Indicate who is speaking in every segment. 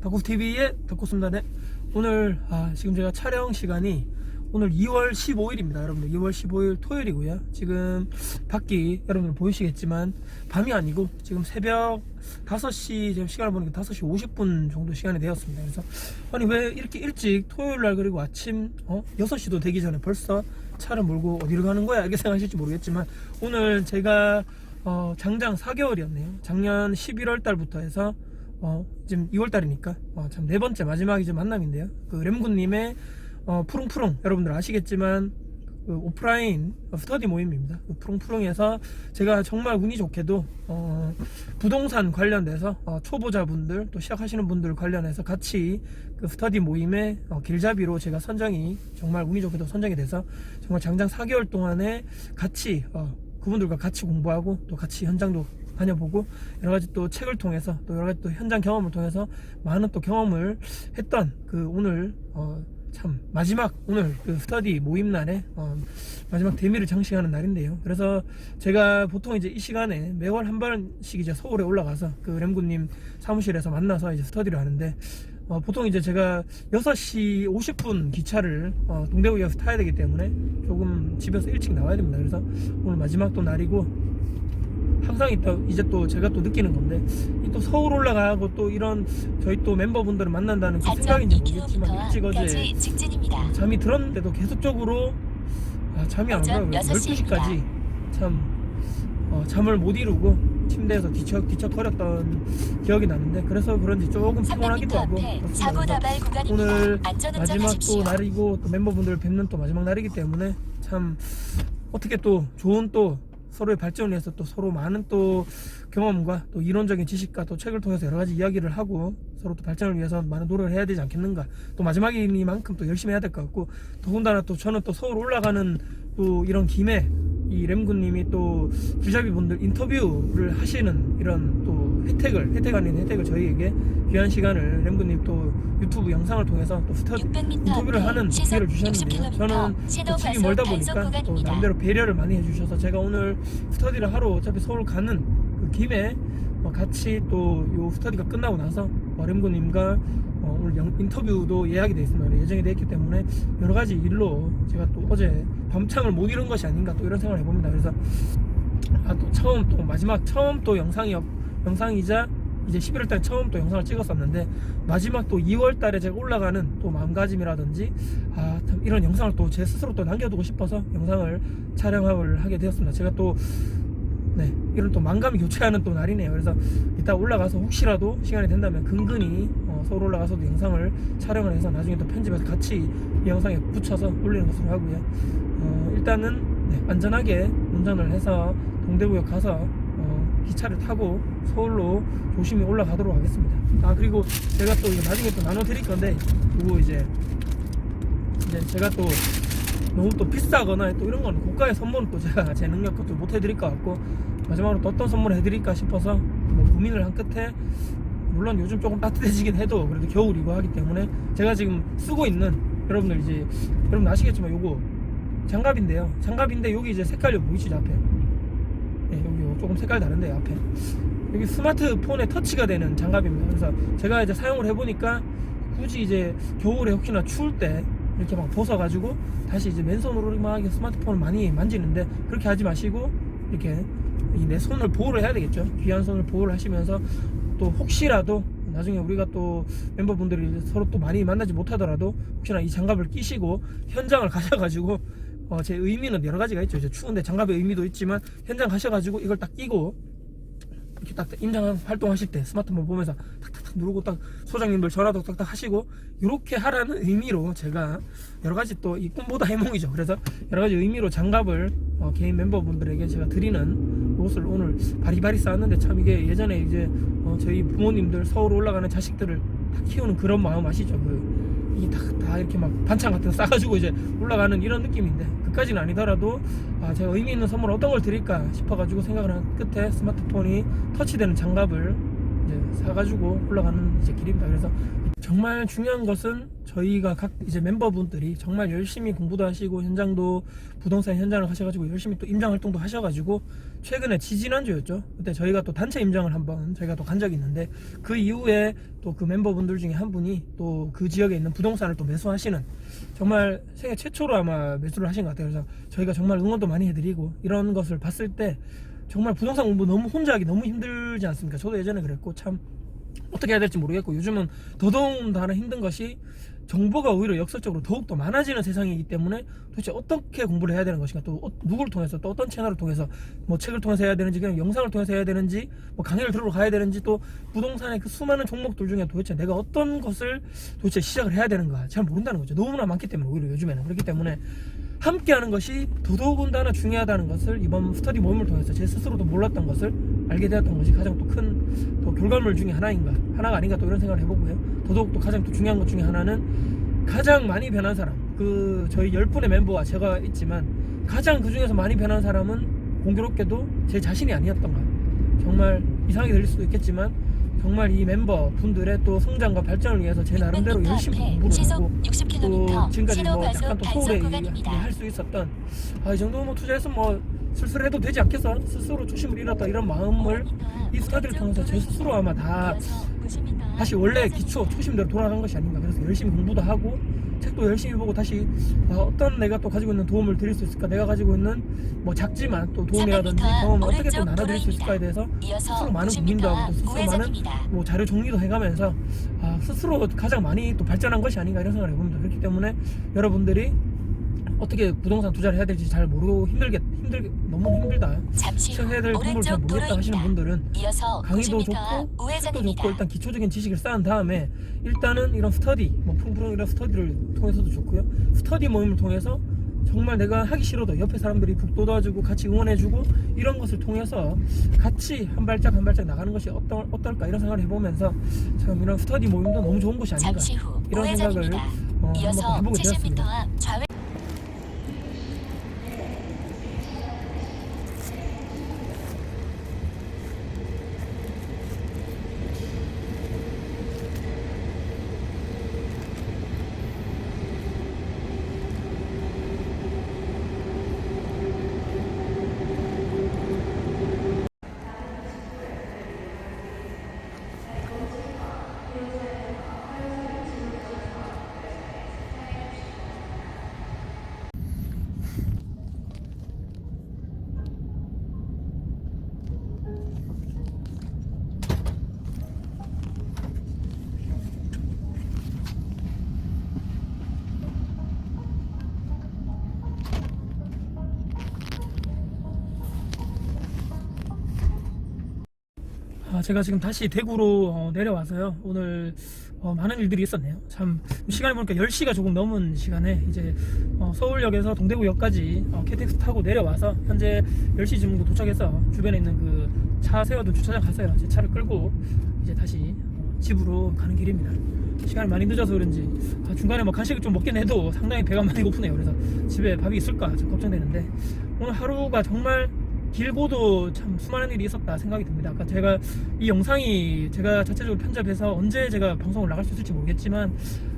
Speaker 1: 덕후TV의 덕후입니다. 네. 오늘, 아, 지금 제가 촬영 시간이 오늘 2월 15일입니다. 여러분들. 2월 15일 토요일이고요. 지금 밖이 여러분들 보이시겠지만 밤이 아니고 지금 새벽 5시, 지금 시간을 보니까 5시 50분 정도 시간이 되었습니다. 그래서 아니, 왜 이렇게 일찍 토요일 날 그리고 아침, 어? 6시도 되기 전에 벌써 차를 몰고 어디로 가는 거야? 이렇게 생각하실지 모르겠지만 오늘 제가 어, 장장 4개월이었네요. 작년 11월 달부터 해서 어, 지금 2월 달이니까 어, 참 네 번째 마지막 이제 만남인데요. 그 램군님의 어, 푸릉푸릉 여러분들 아시겠지만 그 오프라인 스터디 모임입니다. 그 푸릉푸릉에서 제가 정말 운이 좋게도 어, 부동산 관련돼서 어, 초보자분들 또 시작하시는 분들 관련해서 같이 그 스터디 모임에 어, 길잡이로 제가 선정이 정말 운이 좋게도 선정이 돼서 정말 장장 4개월 동안에 같이 어, 그분들과 같이 공부하고 또 같이 현장도 다녀보고 여러 가지 또 책을 통해서 또 여러 가지 또 현장 경험을 통해서 많은 또 경험을 했던 그 오늘 어, 참 마지막 오늘 그 스터디 모임 날에 어, 마지막 대미를 장식하는 날인데요. 그래서 제가 보통 이제 이 시간에 매월 한 번씩 이제 서울에 올라가서 그 램구님 사무실에서 만나서 이제 스터디를 하는데 어, 보통 이제 제가 6시 50분 기차를 어, 동대구역에서 타야 되기 때문에 조금 집에서 일찍 나와야 됩니다. 그래서 오늘 마지막 또 날이고 항상 이따 이제 또 제가 또 느끼는 건데 이또 서울 올라가고 또 이런 저희 또 멤버분들을 만난다는 그 생각인지 모르겠지만 일찍 어제
Speaker 2: 직진입니다.
Speaker 1: 잠이 들었는데도 계속적으로 아, 잠이 안.
Speaker 2: 여섯
Speaker 1: 12시까지 참 어, 잠을 못 이루고 침대에서 뒤척 뒤척거렸던 기억이 나는데 그래서 그런지 조금
Speaker 2: 300m
Speaker 1: 피곤하기도 하고. 오늘 마지막. 또 날이고 또 멤버분들 뵙는 또 마지막 날이기 때문에 참 어떻게 또 좋은 또 서로의 발전을 위해서 또 서로 많은 또 경험과 또 이론적인 지식과 또 책을 통해서 여러 가지 이야기를 하고 서로 또 발전을 위해서 많은 노력을 해야 되지 않겠는가. 또 마지막이니만큼 또 열심히 해야 될 것 같고 더군다나 또 저는 또 서울 올라가는 또 이런 김에 이 램군님이 또 길잡이 분들 인터뷰를 하시는 이런 또 혜택을 혜택 아닌 혜택을 저희에게 귀한 시간을 램군님 또 유튜브 영상을 통해서 또 스터디
Speaker 2: 600m
Speaker 1: 인터뷰를 하는 기회를 주셨는데요.
Speaker 2: 60km
Speaker 1: 저는 집이 멀다 보니까 또. 나름대로 배려를 많이 해주셔서 제가 오늘 스터디를 하러 어차피 서울 가는 그 김에 어, 같이 또 요 스터디가 끝나고 나서 어, 램고님과 어, 오늘 영- 인터뷰도 예약이 돼 있습니다. 예정이 돼 있기 때문에 여러 가지 일로 제가 또 어제 밤참을 못 이룬 것이 아닌가 또 이런 생각을 해봅니다. 그래서 아, 또 처음 또 마지막 처음 또 영상이 영상이자 이제 11월 달 처음 또 영상을 찍었었는데 마지막 또 2월 달에 제가 올라가는 또 마음가짐이라든지 아, 참 이런 영상을 또 제 스스로 또 남겨두고 싶어서 영상을 촬영을 하게 되었습니다. 제가 또 네, 이런 또 만감이 교체하는 또 날이네요. 그래서 이따 올라가서 혹시라도 시간이 된다면 근근히 어, 서울 올라가서도 영상을 촬영을 해서 나중에 또 편집해서 같이 이 영상에 붙여서 올리는 것으로 하고요. 어, 일단은 네, 안전하게 운전을 해서 동대구역 가서 어, 기차를 타고 서울로 조심히 올라가도록 하겠습니다. 아 그리고 제가 또 나중에 또 나눠드릴 건데 그거 이제 이제 제가 또 너무 또 비싸거나 또 이런 거는 고가의 선물은 또 제가 제 능력껏 또못 해드릴 것 같고 마지막으로 또 어떤 선물을 해드릴까 싶어서 뭐 고민을 한 끝에 물론 요즘 조금 따뜻해지긴 해도 그래도 겨울이고 하기 때문에 제가 지금 쓰고 있는 여러분들 이제 여러분 아시겠지만 요거 장갑인데요. 장갑인데 여기 이제 색깔이 보이시죠 앞에? 네, 여기 요 조금 색깔 다른데 앞에. 여기 스마트폰에 터치가 되는 장갑입니다. 그래서 제가 이제 사용을 해보니까 굳이 이제 겨울에 혹시나 추울 때 이렇게 막 벗어가지고 다시 이제 맨손으로 막 스마트폰을 많이 만지는데 그렇게 하지 마시고 이렇게 이내 손을 보호를 해야 되겠죠. 귀한 손을 보호를 하시면서 또 혹시라도 나중에 우리가 또 멤버분들이 서로 또 많이 만나지 못하더라도 혹시나 이 장갑을 끼시고 현장을 가셔가지고 어, 제 의미는 여러 가지가 있죠. 이제 추운데 장갑의 의미도 있지만 현장 가셔가지고 이걸 딱 끼고 이렇게 딱 임장 활동하실 때 스마트폰 보면서 탁탁 탁 누르고 딱 소장님들 전화도 딱딱 하시고 이렇게 하라는 의미로 제가 여러 가지 또 이 꿈보다 해몽이죠. 그래서 여러 가지 의미로 장갑을 어, 개인 member분들에게 제가 드리는 옷을 오늘 바리바리 쌓았는데 참 이게 예전에 이제 어, 저희 부모님들 서울 올라가는 자식들을 다 키우는 그런 마음 아시죠? 그 다, 다 이렇게 막 반찬 같은 거 싸가지고 이제 올라가는 이런 느낌인데 그까지는 아니더라도 아, 제가 의미 있는 선물 어떤 걸 드릴까 싶어가지고 생각을 한 끝에 스마트폰이 터치되는 장갑을 이제 사가지고 올라가는 이제 길입니다. 그래서 정말 중요한 것은 저희가 각 이제 멤버분들이 정말 열심히 공부도 하시고 현장도 부동산 현장을 하셔가지고 열심히 또 임장 활동도 하셔가지고 최근에 지지난주였죠. 그때 저희가 또 단체 임장을 한번 저희가 또 간 적이 있는데 그 이후에 또 그 멤버분들 중에 한 분이 또 그 지역에 있는 부동산을 또 매수하시는 정말 세계 최초로 아마 매수를 하신 것 같아요. 그래서 저희가 정말 응원도 많이 해드리고 이런 것을 봤을 때 정말 부동산 공부 너무 혼자 하기 너무 힘들지 않습니까? 저도 예전에 그랬고 참 어떻게 해야 될지 모르겠고 요즘은 더더군다나 힘든 것이 정보가 오히려 역설적으로 더욱더 많아지는 세상이기 때문에 도대체 어떻게 공부를 해야 되는 것인가? 또 어- 누구를 통해서 또 어떤 채널을 통해서 뭐 책을 통해서 해야 되는지 그냥 영상을 통해서 해야 되는지 뭐 강의를 들으러 가야 되는지 또 부동산의 그 수많은 종목들 중에 도대체 내가 어떤 것을 도대체 시작을 해야 되는가 잘 모른다는 거죠. 너무나 많기 때문에 오히려 요즘에는. 그렇기 때문에 함께 하는 것이 더더군다나 중요하다는 것을 이번 스터디 모임을 통해서 제 스스로도 몰랐던 것을 알게 되었던 것이 가장 또 큰 또 결과물 중에 하나인가 하나가 아닌가 또 이런 생각을 해보고요. 더더욱 또 가장 또 중요한 것 중에 하나는 가장 많이 변한 사람 그 저희 10분의 멤버와 제가 있지만 가장 그 중에서 많이 변한 사람은 공교롭게도 제 자신이 아니었던가. 정말 이상하게 들릴 수도 있겠지만 정말 이 멤버 분들의 또 성장과 발전을 위해서 제 나름대로 열심히 공부를
Speaker 2: 60km
Speaker 1: 또 지금까지 뭐 약간 또
Speaker 2: 구간입니다.
Speaker 1: 할수 있었던 아 이 정도 뭐 투자해서 뭐 슬슬 해도 되지 않겠어? 스스로 초심을 잃었다 이런 마음을 이 스타디를 통해서 제 스스로 아마 다 다시 원래 기초 초심대로 돌아간 것이 아닌가. 그래서 열심히 공부도 하고 책도 열심히 보고 다시 아, 어떤 내가 또 가지고 있는 도움을 드릴 수 있을까 내가 가지고 있는 뭐 작지만 또 도움이라든지
Speaker 2: 300m
Speaker 1: 경험을 어떻게 또 나눠드릴 수 있을까에 대해서 스스로 많은 고민도 하고 또 스스로 많은. 뭐 자료 정리도 해가면서 아, 스스로 가장 많이 또 발전한 것이 아닌가 이런 생각을 해봅니다. 그렇기 때문에 여러분들이 어떻게 부동산 투자를 해야 될지 잘 모르고 힘들게 힘들게 너무 힘들다.
Speaker 2: 잠시 후
Speaker 1: 시작해야 될 공부를 잘 모르겠다 하시는. 분들은
Speaker 2: 이어서
Speaker 1: 강의도
Speaker 2: 90m
Speaker 1: 좋고 책도. 좋고 일단 기초적인 지식을 쌓은 다음에 일단은 이런 스터디 뭐 푸릉푸릉 이런 스터디를 통해서도 좋고요. 스터디 모임을 통해서 정말 내가 하기 싫어도 옆에 사람들이 북돋아주고 같이 응원해주고 이런 것을 통해서 같이 한 발짝 한 발짝 나가는 것이 어떨, 어떨까 이런 생각을 해보면서 참 이런 스터디 모임도 너무 좋은 것이 아닌가 이런 생각을. 어, 한번 해보게
Speaker 2: 70m
Speaker 1: 되었습니다. 아, 제가 지금 다시 대구로 어, 내려와서요. 오늘 어, 많은 일들이 있었네요. 참 시간을 보니까 10시가 조금 넘은 시간에 이제 어, 서울역에서 동대구역까지 어, KTX 타고 내려와서 현재 10시 정도 도착해서 주변에 있는 그 차 세워둔 주차장 갔어요. 제 차를 끌고 이제 다시 어, 집으로 가는 길입니다. 시간이 많이 늦어서 그런지 아, 중간에 뭐 간식을 좀 먹긴 해도 상당히 배가 많이 고프네요. 그래서 집에 밥이 있을까 좀 걱정되는데 오늘 하루가 정말 길고도 참 수많은 일이 있었다 생각이 듭니다. 아까 제가 이 영상이 제가 자체적으로 편집해서 언제 제가 방송을 나갈 수 있을지 모르겠지만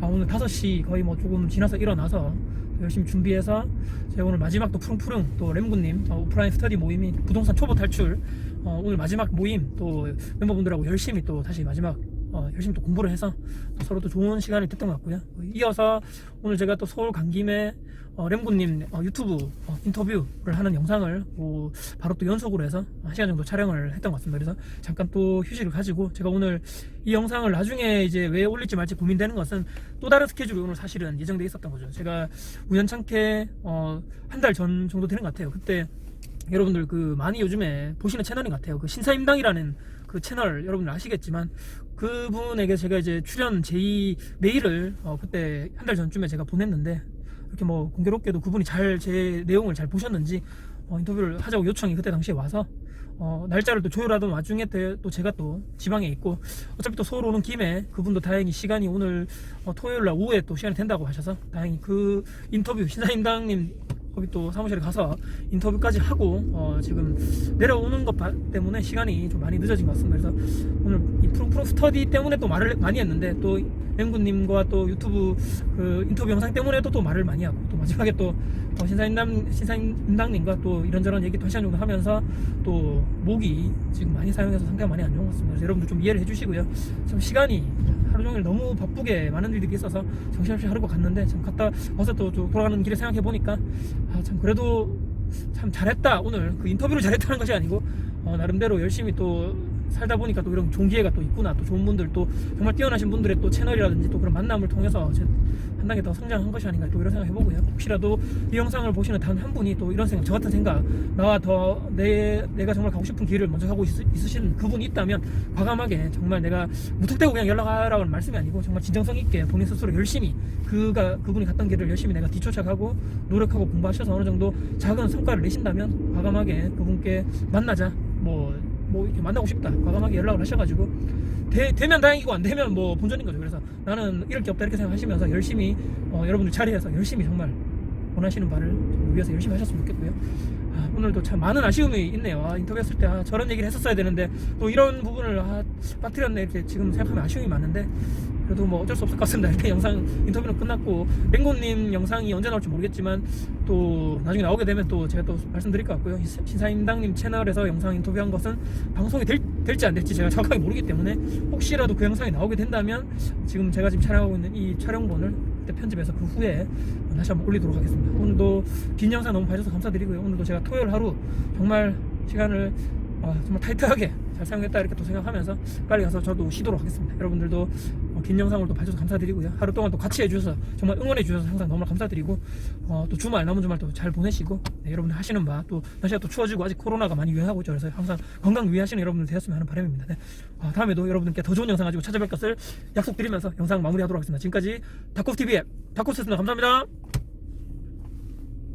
Speaker 1: 아, 오늘 5시 거의 뭐 조금 지나서 일어나서 열심히 준비해서 제가 오늘 마지막 또 푸릉푸릉 또 램군님 어, 오프라인 스터디 모임이 부동산 초보 탈출 어, 오늘 마지막 모임 또 멤버분들하고 열심히 또 다시 마지막 어, 열심히 또 공부를 해서 또 서로 또 좋은 시간이 됐던 것 같고요. 이어서 오늘 제가 또 서울 간 김에 어, 램군님 어, 유튜브 어, 인터뷰를 하는 영상을 뭐 바로 또 연속으로 해서 한 시간 정도 촬영을 했던 것 같습니다. 그래서 잠깐 또 휴식을 가지고 제가 오늘 이 영상을 나중에 이제 왜 올릴지 말지 고민되는 것은 또 다른 스케줄이 오늘 사실은 예정돼 있었던 거죠. 제가 우연찮게 어, 한 달 전 정도 되는 것 같아요. 그때 여러분들 그 많이 요즘에 보시는 채널인 것 같아요. 그 신사임당이라는 그 채널 여러분들 아시겠지만 그분에게 제가 이제 출연 제의 메일을 어, 그때 한 달 전쯤에 제가 보냈는데 이렇게 뭐 공교롭게도 그분이 잘 제 내용을 잘 보셨는지 어, 인터뷰를 하자고 요청이 그때 당시에 와서 어, 날짜를 또 조율하던 와중에 때또 제가 또 지방에 있고 어차피 또 서울 오는 김에 그분도 다행히 시간이 오늘 어, 토요일 날 오후에 또 시간이 된다고 하셔서 다행히 그 인터뷰 신사임당님 거기 또 사무실에 가서 인터뷰까지 하고 어, 지금 내려오는 것 바- 때문에 시간이 좀 많이 늦어진 것 같습니다. 그래서 오늘 이 프로, 프로 스터디 때문에 또 말을 많이 했는데 또 맹구님과 또 유튜브 그 인터뷰 영상 때문에도 또 말을 많이 하고 또 마지막에 또 어, 신사임당 신사임당님과 또 이런저런 얘기 두 시간 정도 하면서 또 목이 지금 많이 사용해서 상태가 많이 안 좋은 것 같습니다. 여러분들 좀 이해를 해주시고요. 좀 시간이 하루 종일 너무 바쁘게 많은 일들이 있어서 정신없이 하루가 갔는데 참 갔다 와서 또, 또 돌아가는 길에 생각해 보니까 아 참 그래도 참 잘했다 오늘. 그 인터뷰를 잘했다는 것이 아니고 어, 나름대로 열심히 또 살다 보니까 또 이런 좋은 기회가 또 있구나. 또 좋은 분들 또 정말 뛰어나신 분들의 또 채널이라든지 또 그런 만남을 통해서 제- 한 단계 더 성장한 것이 아닌가 또 이런 생각 해보고요. 혹시라도 이 영상을 보시는 단 한 분이 또 이런 생각 저 같은 생각 나와 더 내, 내가 정말 가고 싶은 길을 먼저 가고 있, 있으신 그분이 있다면 과감하게 정말 내가 무턱대고 그냥 연락하라는 말씀이 아니고 정말 진정성 있게 본인 스스로 열심히 그가 그분이 갔던 길을 열심히 내가 뒤쫓아가고 노력하고 공부하셔서 어느 정도 작은 성과를 내신다면 과감하게 그분께 만나자. 뭐 뭐 이렇게 만나고 싶다. 과감하게 연락을 하셔가지고. 되, 되면 다행이고 안 되면 뭐 본전인 거죠. 그래서 나는 이럴 게 없다 이렇게 생각하시면서 열심히 어, 여러분들 자리에서 열심히 정말 원하시는 바를 위해서 열심히 하셨으면 좋겠고요. 아, 오늘도 참 많은 아쉬움이 있네요. 아, 인터뷰했을 때 아, 저런 얘기를 했었어야 되는데 또 이런 부분을 아, 빠뜨렸네 이렇게 지금 생각하면 아쉬움이 많은데 그래도 뭐 어쩔 수 없을 것 같습니다. 이렇게 영상 인터뷰는 끝났고 랭고님 영상이 언제 나올지 모르겠지만 또 나중에 나오게 되면 또 제가 또 말씀드릴 것 같고요. 이 신사임당님 채널에서 영상 인터뷰한 것은 방송이 될, 될지 안 될지 제가 정확하게 모르기 때문에 혹시라도 그 영상이 나오게 된다면 지금 제가 지금 촬영하고 있는 이 촬영본을 그때 편집해서 그 후에 다시 한번 올리도록 하겠습니다. 오늘도 긴 영상 너무 봐주셔서 감사드리고요. 오늘도 제가 토요일 하루 정말 시간을 아, 정말 타이트하게 잘 사용했다 이렇게 또 생각하면서 빨리 가서 저도 쉬도록 하겠습니다. 여러분들도 어, 긴 영상을 또 봐주셔서 감사드리고요. 하루 동안 또 같이 해주셔서 정말 응원해 주셔서 항상 너무 감사드리고 어, 또 주말 남은 주말 또 잘 보내시고 네, 여러분들 하시는 바 또 날씨가 또 추워지고 아직 코로나가 많이 유행하고 있죠. 그래서 항상 건강 유의하시는 여러분들 되었으면 하는 바람입니다. 네. 아, 다음에도 여러분들께 더 좋은 영상 가지고 찾아뵐 것을 약속드리면서 영상 마무리하도록 하겠습니다. 지금까지 다코TV의 다코스였습니다. 감사합니다.